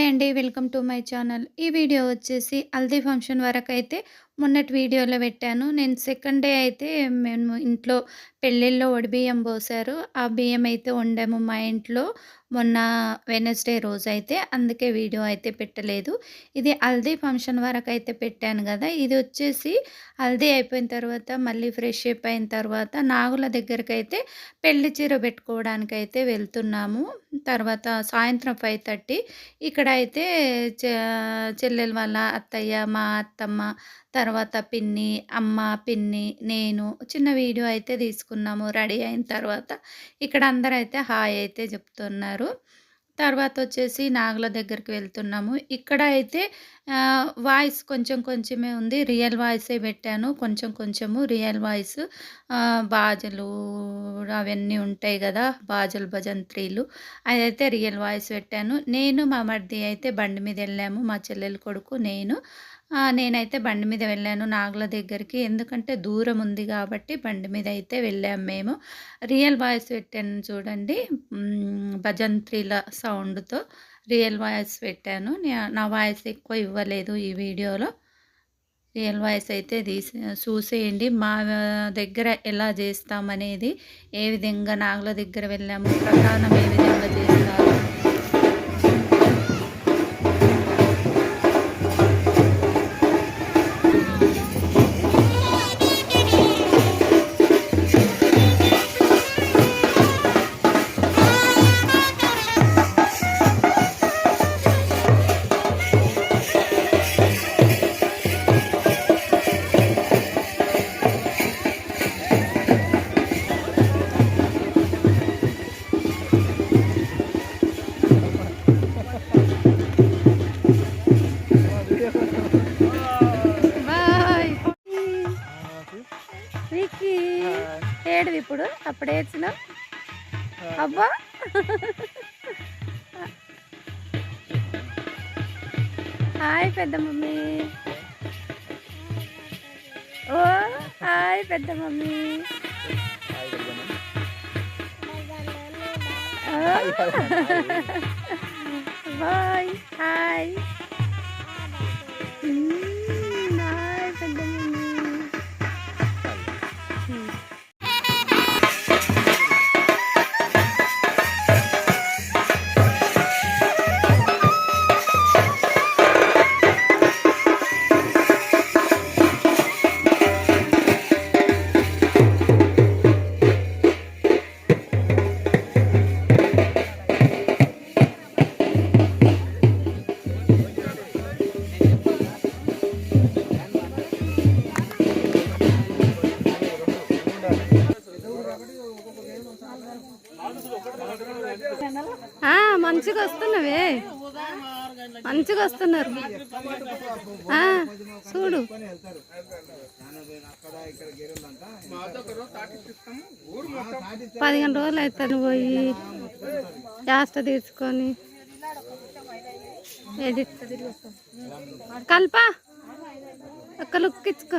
Hi అండి welcome to my channel. ఈ video వచ్చేసి హల్దీ ఫంక్షన్ వరకు అయితే మొన్నటి వీడియోలో పెట్టాను. నేను సెకండ్ డే అయితే మేము ఇంట్లో పెళ్ళిళ్ళలో బియ్యం పోసారు. ఆ బియ్యం అయితే వండాము మా ఇంట్లో మొన్న వెనస్డే రోజు అయితే. అందుకే వీడియో అయితే పెట్టలేదు. ఇది హల్దీ ఫంక్షన్ వరకు అయితే పెట్టాను కదా. ఇది వచ్చేసి హల్దీ అయిపోయిన తర్వాత మళ్ళీ ఫ్రెష్ అప్ అయిన తర్వాత నాగుల దగ్గరికి అయితే పెళ్ళి చీర పెట్టుకోవడానికి అయితే వెళ్తున్నాము. తర్వాత సాయంత్రం ఫైవ్ థర్టీ ఇక్కడ అయితే చె చెల్లెల వాళ్ళ అత్తయ్య మా అత్తమ్మ తర్వాత పిన్ని అమ్మ పిన్ని నేను చిన్న వీడియో అయితే తీసుకున్నాము. రెడీ అయిన తర్వాత ఇక్కడ అందరూ అయితే హాయ్ అయితే చెప్తున్నారు. తర్వాత వచ్చేసి నాగుల దగ్గరికి వెళ్తున్నాము. ఇక్కడ అయితే వాయిస్ కొంచెం కొంచెమే ఉంది. రియల్ వాయిసే పెట్టాను. కొంచెం కొంచెము రియల్ వాయిస్. బాజలు అవన్నీ ఉంటాయి కదా బాజలు భజంత్రీలు అదైతే రియల్ వాయిస్ పెట్టాను. నేను మా మరిది అయితే బండి మీద వెళ్ళాము. మా చెల్లెలు కొడుకు నేను. నేనైతే బండి మీద వెళ్ళాను నాగుల దగ్గరికి. ఎందుకంటే దూరం ఉంది కాబట్టి బండి మీద అయితే వెళ్ళాము మేము. రియల్ వాయిస్ పెట్టాను చూడండి. భజంత్రిల భజంత్రీల సౌండ్తో రియల్ వాయిస్ పెట్టాను. నా వాయిస్ ఎక్కువ ఇవ్వలేదు ఈ వీడియోలో. రియల్ వాయిస్ అయితే తీసి చూసేయండి. మా దగ్గర ఎలా చేస్తామనేది ఏ విధంగా నాగుల దగ్గర వెళ్ళాము ప్రధానం ఏ విధంగా చేస్తారు ఏడు ఇప్పుడు? అప్పుడు ఏడ్చిన అబ్బా! హాయ్ పెద్ద మమ్మీ ఓ హాయ్ పెద్ద మమ్మీ బాయ్ హాయ్. వస్తున్నవే? మంచిగా వస్తున్నారు. ఆ, చూడు. పదిహేను రోజులు అవుతాను పోయి. జాస్త తీర్చుకొని. ఎడిట్ కల్ప ఒక్క లుక్ ఇచ్చుకో.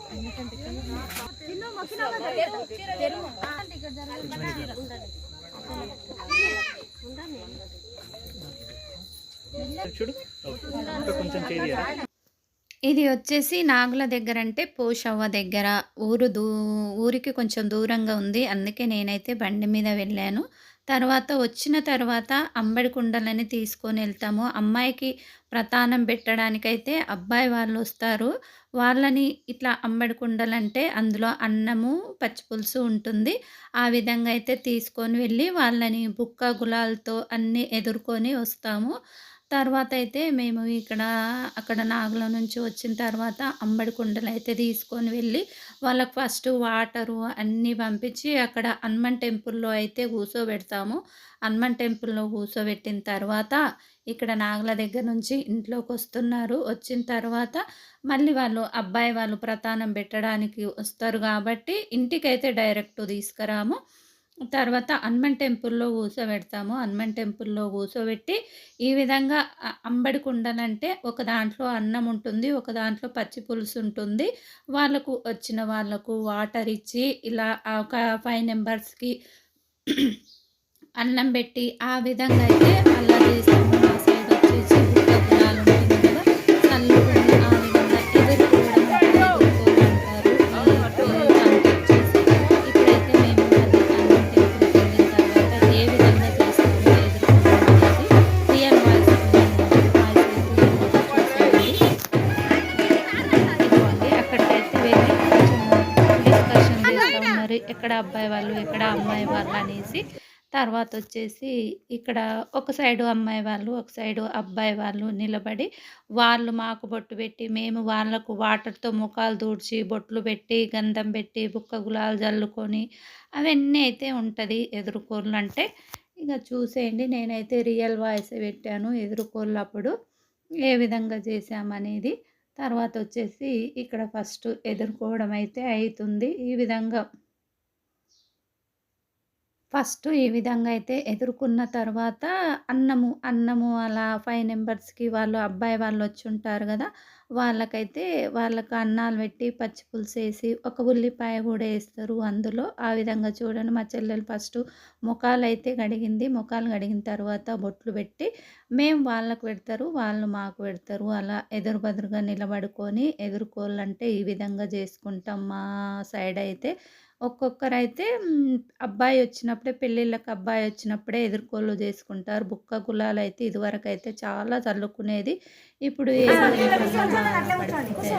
చూడు కొంచెం ఇది వచ్చేసి నాగుల దగ్గర అంటే పోషవ్వ దగ్గర. ఊరు దూ ఊరికి కొంచెం దూరంగా ఉంది. అందుకే నేనైతే బండి మీద వెళ్ళాను. తర్వాత వచ్చిన తర్వాత అంబడి కుండలని తీసుకొని వెళ్తాము. అమ్మాయికి ప్రతానం పెట్టడానికైతే అబ్బాయి వాళ్ళు వస్తారు. వాళ్ళని ఇట్లా అంబడి కుండలంటే అందులో అన్నము పచ్చిపులుసు ఉంటుంది. ఆ విధంగా అయితే తీసుకొని వెళ్ళి వాళ్ళని బుక్క గులాలతో అన్నీ ఎదుర్కొని వస్తాము. తర్వాత అయితే మేము ఇక్కడ అక్కడ నాగుల నుంచి వచ్చిన తర్వాత అంబడి కుండలు అయితే తీసుకొని వెళ్ళి వాళ్ళకి ఫస్ట్ వాటరు అన్నీ పంపించి అక్కడ హనుమాన్ టెంపుల్లో అయితే కూర్చోబెడతాము హనుమాన్ టెంపుల్లో కూర్చోబెట్టిన తర్వాత ఇక్కడ నాగుల దగ్గర నుంచి ఇంట్లోకి వస్తున్నారు వచ్చిన తర్వాత మళ్ళీ వాళ్ళు అబ్బాయి వాళ్ళు ప్రతానం పెట్టడానికి వస్తారు కాబట్టి ఇంటికైతే డైరెక్ట్ తీసుకురాము. తర్వాత హనుమాన్ టెంపుల్లో కూర్చోబెడతాము హనుమాన్ టెంపుల్లో కూర్చోబెట్టి ఈ విధంగా అంబడి కుండలంటే ఒక దాంట్లో అన్నం ఉంటుంది ఒక దాంట్లో పచ్చి పులుసు ఉంటుంది. వాళ్ళకు వచ్చిన వాళ్ళకు వాటర్ ఇచ్చి ఇలా ఒక ఫైవ్ నెంబర్స్కి అన్నం పెట్టి ఆ విధంగా అయితే అలా చేస్తాము. మా సైడ్ వచ్చేసి బుక్క గులాలు ఉంటుంది కదా చల్లుకొని ఆ విధంగా ఎదుర్కోవడం అంటే అంటారు ఇప్పుడైతే మేము అది హనుమాన్ టెంపుల్కి వెళ్ళిన తర్వాత ఏ విధంగా చేస్తామో ఎదుర్కోవడం అనేది రియల్ వాయిస్ ఇదిగోండి అక్కడికైతే వెళ్ళి కొంచెం డిస్కషన్ చేస్తాం మరి ఎక్కడ అబ్బాయి వాళ్ళు ఎక్కడ అమ్మాయి వాళ్ళు అనేసి తర్వాత వచ్చేసి ఇక్కడ ఒక సైడు అమ్మాయి వాళ్ళు ఒక సైడు అబ్బాయి వాళ్ళు నిలబడి వాళ్ళు మాకు బొట్టు పెట్టి మేము వాళ్ళకు వాటర్తో ముఖాలు దూడ్చి బొట్లు పెట్టి గంధం పెట్టి బుక్క గులాలు జల్లుకొని అవన్నీ అయితే ఉంటుంది ఎదుర్కోళ్ళు. అంటే ఇక చూసేయండి నేనైతే రియల్ వాయిస్ పెట్టాను ఎదుర్కోళ్ళు అప్పుడు ఏ విధంగా చేశామనేది. తర్వాత వచ్చేసి ఇక్కడ ఫస్ట్ ఎదుర్కోవడం అయితే అవుతుంది ఈ విధంగా. ఫస్ట్ ఈ విధంగా అయితే ఎదుర్కొన్న తర్వాత అన్నము అన్నము అలా ఫైవ్ నెంబర్స్కి వాళ్ళు అబ్బాయి వాళ్ళు వచ్చి ఉంటారు కదా! వాళ్ళకైతే వాళ్ళకు అన్నాలు పెట్టి పచ్చి పులుసు వేసి ఒక ఉల్లిపాయ కూడా వేస్తారు అందులో. ఆ విధంగా చూడండి మా చెల్లెలు ఫస్ట్ ముఖాలు అయితే కడిగింది. ముఖాలు కడిగిన తర్వాత బొట్లు పెట్టి మేము వాళ్ళకు పెడతారు వాళ్ళు మాకు పెడతారు. అలా ఎదురు బదురుగా నిలబడుకొని ఎదుర్కోవాలంటే ఈ విధంగా చేసుకుంటాం మా సైడ్ అయితే. ఒక్కొక్కరైతే అబ్బాయి వచ్చినప్పుడే పెళ్ళిళ్ళకి అబ్బాయి వచ్చినప్పుడే ఎదుర్కోలు చేసుకుంటారు. బుక్క గులాలు అయితే ఇదివరకు అయితే చాలా చల్లుకునేది. ఇప్పుడు ఏమన్నా పడిపోతే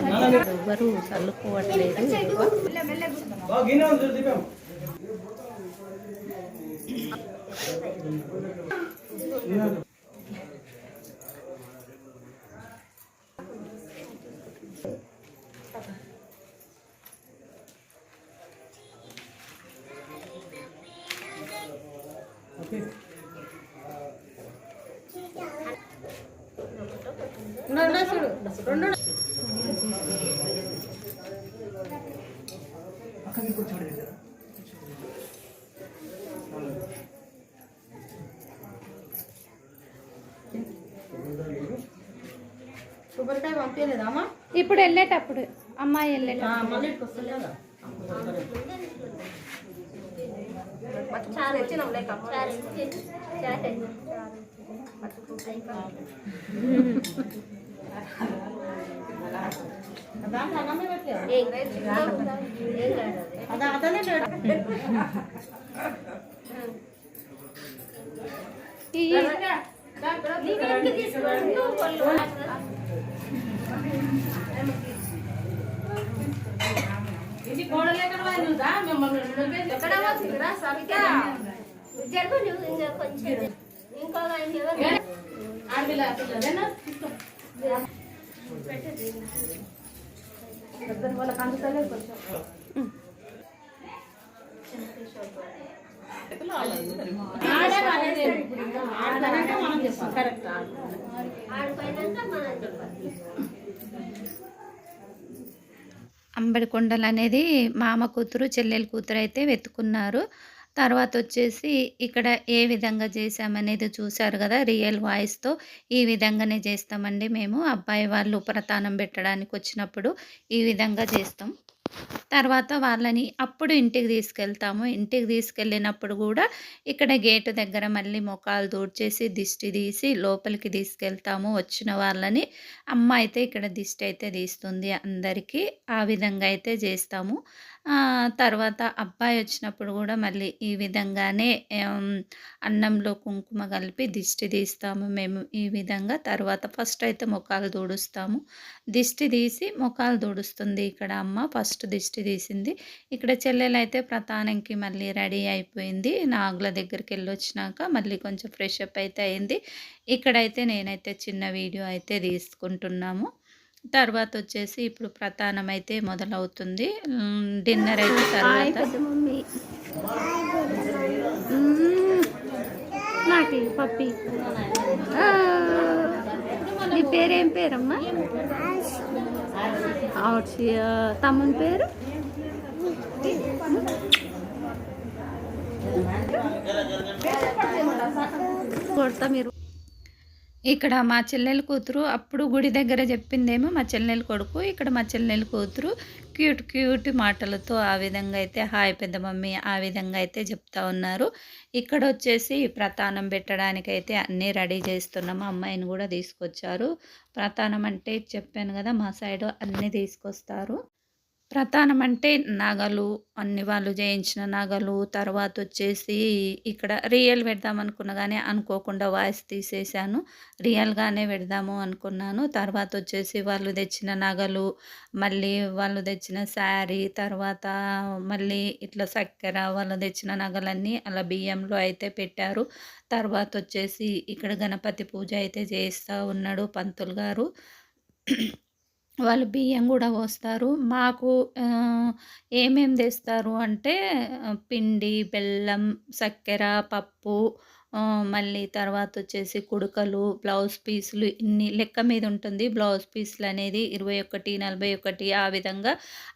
చల్లుకోవట్లేదు ఎక్కువ కొబ్బరికాయ పంపించలేదామా ఇప్పుడు వెళ్ళేటప్పుడు అమ్మాయి వెళ్ళేటప్పుడు. మళ్ళీ ఇటు వస్తలేదా చారు వచ్చినాం లేక దాంట్లో అన్నమే పెట్టలేదు అదా అతనే లేడు ఈ ఇది కోడలే కదా నువ్వుదా మిమ్మల్ని ఎక్కడ జరుగు నువ్వు ఇంకా కొంచెం ఎవరు ఆడపిల్ల పిల్లలేనా? వాళ్ళకి కొంచెం కరెక్ట్ అంబడి కొండలు అనేది మామ కూతురు చెల్లెలు కూతురు అయితే వెతుకున్నారు. తర్వాత వచ్చేసి ఇక్కడ ఏ విధంగా చేసామనేది చూశారు కదా రియల్ వాయిస్తో ఈ విధంగానే చేస్తామండి మేము. అబ్బాయి వాళ్ళు ప్రతానం పెట్టడానికి వచ్చినప్పుడు ఈ విధంగా చేస్తాం. తర్వాత వాళ్ళని అప్పుడు ఇంటికి తీసుకెళ్తాము. ఇంటికి తీసుకెళ్ళినప్పుడు కూడా ఇక్కడ గేటు దగ్గర మళ్ళీ మొఖాలు దూడ్చేసి దిష్టి తీసి లోపలికి తీసుకెళ్తాము. వచ్చిన వాళ్ళని అమ్మ అయితే ఇక్కడ దిష్టి అయితే తీస్తుంది. అందరికీ ఆ విధంగా అయితే చేస్తాము. తర్వాత అబ్బాయి వచ్చినప్పుడు కూడా మళ్ళీ ఈ విధంగానే అన్నంలో కుంకుమ కలిపి దిష్టి తీస్తాము మేము. ఈ విధంగా తర్వాత ఫస్ట్ అయితే ముఖాలు దూడుస్తాము దిష్టి తీసి ముఖాలు దూడుస్తుంది ఇక్కడ అమ్మ. ఫస్ట్ దిష్టి తీసింది. ఇక్కడ చెల్లెలు అయితే ప్రధానంకి మళ్ళీ రెడీ అయిపోయింది. నాగుల దగ్గరికి వెళ్ళి వచ్చినాక మళ్ళీ కొంచెం ఫ్రెష్ అప్ అయితే అయింది. ఇక్కడైతే నేనైతే చిన్న వీడియో అయితే తీసుకుంటున్నాము. తర్వాత వచ్చేసి ఇప్పుడు ప్రధానం అయితే మొదలవుతుంది డిన్నర్ అయితే తర్వాత నాకు పప్పి. నీ పేరేం పేరమ్మా? తమ్ముని పేరు? కొడతా మీరు. ఇక్కడ మా చెల్లెలు కూతురు అప్పుడు గుడి దగ్గర చెప్పిందేమో మా చెల్లెలు కొడుకు ఇక్కడ మా చెల్లెలు కూతురు క్యూట్ క్యూట్ మాటలతో ఆ విధంగా అయితే హాయ్ పెద్ద మమ్మీ ఆ విధంగా అయితే చెప్తా ఉన్నారు. ఇక్కడ వచ్చేసి ప్రతానం పెట్టడానికి అయితే అన్నీ రెడీ చేస్తున్నాము అమ్మాయిని కూడా తీసుకొచ్చారు. ప్రతానం అంటే చెప్పాను కదా మా సైడ్ అన్నీ తీసుకొస్తారు. ప్రధానం అంటే నగలు అన్ని వాళ్ళు చేయించిన నగలు తర్వాత వచ్చేసి ఇక్కడ రియల్ పెడదాం అనుకున్నా కానీ అనుకోకుండా వాయిస్ తీసేసాను రియల్గానే పెడదాము అనుకున్నాను. తర్వాత వచ్చేసి వాళ్ళు తెచ్చిన నగలు మళ్ళీ వాళ్ళు తెచ్చిన శారీ తర్వాత మళ్ళీ ఇట్లా చక్కెర వాళ్ళు తెచ్చిన నగలన్నీ అలా బియ్యంలో అయితే పెట్టారు. తర్వాత వచ్చేసి ఇక్కడ గణపతి పూజ అయితే చేస్తూ ఉన్నాడు పంతులు గారు. వాళ్ళు బియ్యం కూడా పోస్తారు. మాకు ఏమేమి తెస్తారు అంటే పిండి బెల్లం చక్కెర పప్పు మళ్ళీ తర్వాత వచ్చేసి కుడుకలు బ్లౌజ్ పీసులు ఇన్ని లెక్క మీద ఉంటుంది. బ్లౌజ్ పీసులు అనేది ఇరవై ఒకటి నలభై ఒకటి ఆ విధంగా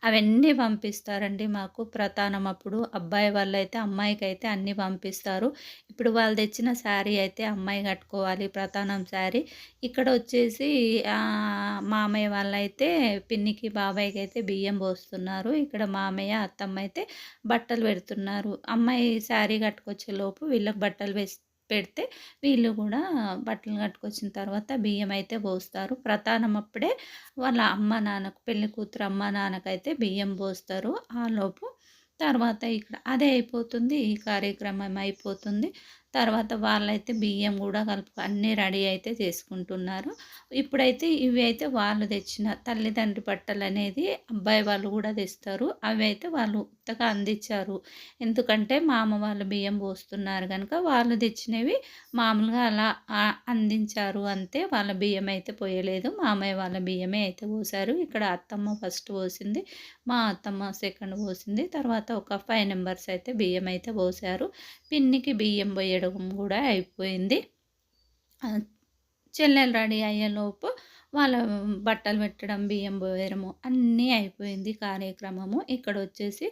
అవన్నీ పంపిస్తారండి మాకు ప్రధానం అప్పుడు. అబ్బాయి వాళ్ళు అయితే అమ్మాయికి అయితే అన్నీ పంపిస్తారు. ఇప్పుడు వాళ్ళు తెచ్చిన శారీ అయితే అమ్మాయి కట్టుకోవాలి ప్రధానం శారీ. ఇక్కడ వచ్చేసి మామయ్య వాళ్ళైతే పిన్నికి బాబాయ్కి అయితే బియ్యం పోస్తున్నారు. ఇక్కడ మామయ్య అత్తమ్మ అయితే బట్టలు పెడుతున్నారు. అమ్మాయి శారీ కట్టుకొచ్చే లోపు వీళ్ళకి బట్టలు వేసి పెడితే వీళ్ళు కూడా బట్టలు కట్టుకొచ్చిన తర్వాత బియ్యం అయితే పోస్తారు. ప్రధానం అప్పుడే వాళ్ళ అమ్మ నాన్నకు పెళ్ళి కూతురు అమ్మ నాన్నకైతే బియ్యం పోస్తారు ఆలోపు తర్వాత ఇక్కడ అదే అయిపోతుంది ఈ కార్యక్రమం అయిపోతుంది. తర్వాత వాళ్ళైతే బియ్యం కూడా కలుపు అన్నీ రెడీ అయితే చేసుకుంటున్నారు. ఇప్పుడైతే ఇవి అయితే వాళ్ళు తెచ్చిన తల్లిదండ్రి బట్టలు అనేది అబ్బాయి వాళ్ళు కూడా తెస్తారు. అవి అయితే వాళ్ళు కొత్తగా అందించారు. ఎందుకంటే మామ వాళ్ళు బియ్యం పోస్తున్నారు కనుక వాళ్ళు తెచ్చినవి మామూలుగా అలా అందించారు అంతే. వాళ్ళ బియ్యం అయితే పోయలేదు. మామయ్య వాళ్ళ బియ్యమే అయితే పోసారు ఇక్కడ అత్తమ్మ ఫస్ట్ పోసింది. మా అత్తమ్మ సెకండ్ పోసింది. తర్వాత ఒక ఫైవ్ నెంబర్స్ అయితే బియ్యం అయితే పోసారు పిన్నికి బియ్యం పోయడం కూడా అయిపోయింది. చెల్లెలు రెడీ అయ్యేలోపు వాళ్ళ బట్టలు పెట్టడం బియ్యం పోయడము అన్నీ అయిపోయింది కార్యక్రమము. ఇక్కడ వచ్చేసి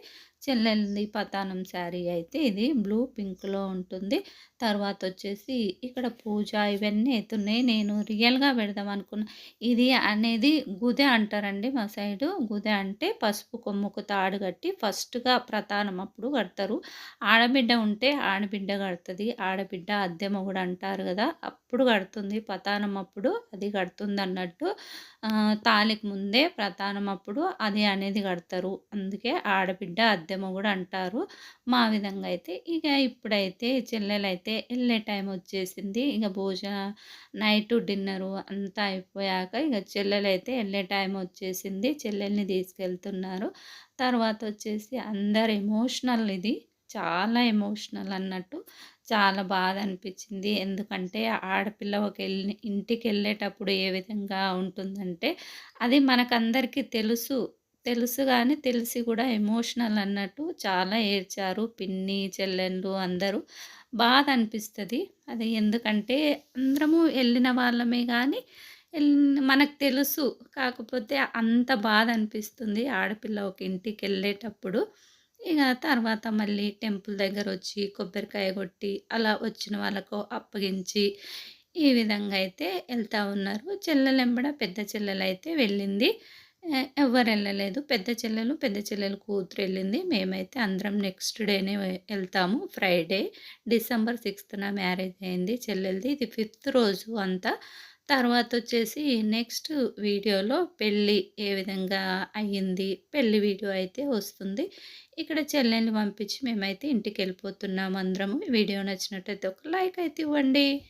చెల్లెల్ది పతానం శారీ అయితే ఇది బ్లూ పింక్లో ఉంటుంది. తర్వాత వచ్చేసి ఇక్కడ పూజ ఇవన్నీ అవుతున్నాయి నేను రియల్గా పెడదాం అనుకున్నా. ఇది అనేది గుదె అంటారండి మా సైడు. గుదె అంటే పసుపు కొమ్ముకు తాడు కట్టి ఫస్ట్గా ప్రధానం అప్పుడు కడతారు. ఆడబిడ్డ ఉంటే ఆడబిడ్డ కడుతుంది. ఆడబిడ్డ అద్దె మొగుడు అంటారు కదా అప్పుడు కడుతుంది. ప్రధానం అప్పుడు అది కడుతుంది అన్నట్టు తాలికి తాళికి ముందే ప్రధానం అప్పుడు అది అనేది కడతారు. అందుకే ఆడబిడ్డ అద్దె మొగుడు అంటారు. మా విధంగా అయితే ఇక ఇప్పుడైతే చెల్లెలైతే వెళ్ళే టైం వచ్చేసింది. ఇక భోజన నైట్ డిన్నరు అంతా అయిపోయాక ఇక చెల్లెలైతే వెళ్ళే టైం వచ్చేసింది. చెల్లెల్ని తీసుకెళ్తున్నారు. తర్వాత వచ్చేసి అందరు ఎమోషనల్ ఇది. చాలా ఎమోషనల్ అన్నట్టు చాలా బాధ అనిపించింది. ఎందుకంటే ఆడపిల్ల ఒక వెళ్ళి ఇంటికి వెళ్ళేటప్పుడు ఏ విధంగా ఉంటుందంటే అది మనకందరికీ తెలుసు. తెలుసు కానీ తెలిసి కూడా ఎమోషనల్ అన్నట్టు చాలా ఏడ్చారు. పిన్ని చెల్లెళ్ళు అందరూ. బాధ అనిపిస్తుంది అది ఎందుకంటే అందరము వెళ్ళిన వాళ్ళమే కానీ మనకు తెలుసు. కాకపోతే అంత బాధ అనిపిస్తుంది ఆడపిల్ల ఒక ఇంటికి వెళ్ళేటప్పుడు ఇక తర్వాత మళ్ళీ టెంపుల్ దగ్గర వచ్చి కొబ్బరికాయ కొట్టి అలా వచ్చిన వాళ్ళకు అప్పగించి ఈ విధంగా అయితే వెళ్తూ ఉన్నారు. చెల్లెలెంబడ పెద్ద చెల్లెలు అయితే వెళ్ళింది. ఎవరు ఎవ్వరు వెళ్ళలేదు పెద్ద చెల్లెలు పెద్ద చెల్లెలు కూతురు వెళ్ళింది మేమైతే అందరం నెక్స్ట్ డేనే వెళ్తాము ఫ్రైడే డిసెంబర్ సిక్స్త్న మ్యారేజ్ అయింది చెల్లెలది. ఇది ఫిఫ్త్ రోజు అంతా. తర్వాత వచ్చేసి నెక్స్ట్ వీడియోలో పెళ్ళి ఏ విధంగా అయ్యింది పెళ్ళి వీడియో అయితే వస్తుంది. ఇక్కడ చెల్లెల్ని పంపించి మేమైతే ఇంటికి వెళ్ళిపోతున్నాం అందరము వీడియో నచ్చినట్టయితే ఒక లైక్ అయితే ఇవ్వండి.